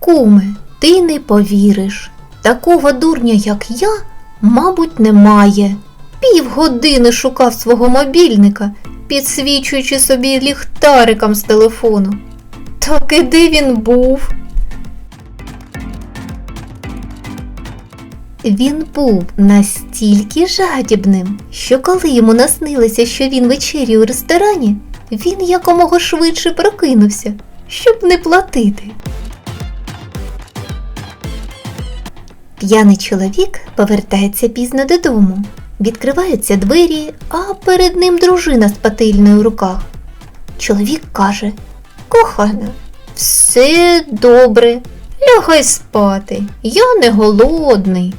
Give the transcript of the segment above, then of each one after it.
Куме, ти не повіриш. Такого дурня, як я, мабуть, немає. Півгодини шукав свого мобільника, підсвічуючи собі ліхтариком з телефону. Так і де він був? Він був настільки жадібним, що коли йому наснилося, що він вечеряє у ресторані, він якомога швидше прокинувся, щоб не платити. П'яний чоловік повертається пізно додому. Відкриваються двері, а перед ним дружина з пательнею в руках. Чоловік каже: Кохана, все добре, лягай спати, я не голодний.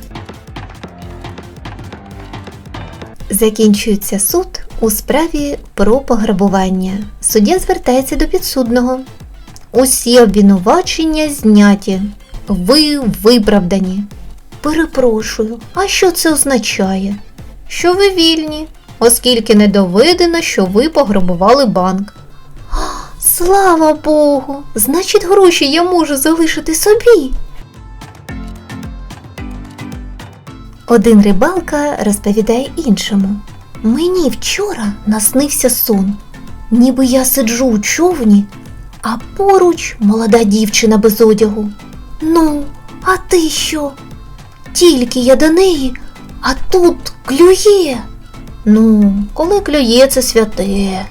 Закінчується суд у справі про пограбування. Суддя звертається до підсудного. Усі обвинувачення зняті. Ви виправдані. Перепрошую, а що це означає? Що ви вільні, оскільки не доведено, що ви пограбували банк. Слава Богу! Значить, гроші я можу залишити собі. Один рибалка розповідає іншому. Мені вчора наснився сон, ніби я сиджу у човні, а поруч молода дівчина без одягу. Ну, а ти що? Тільки я до неї, а тут клює. Ну, коли клює, це святе.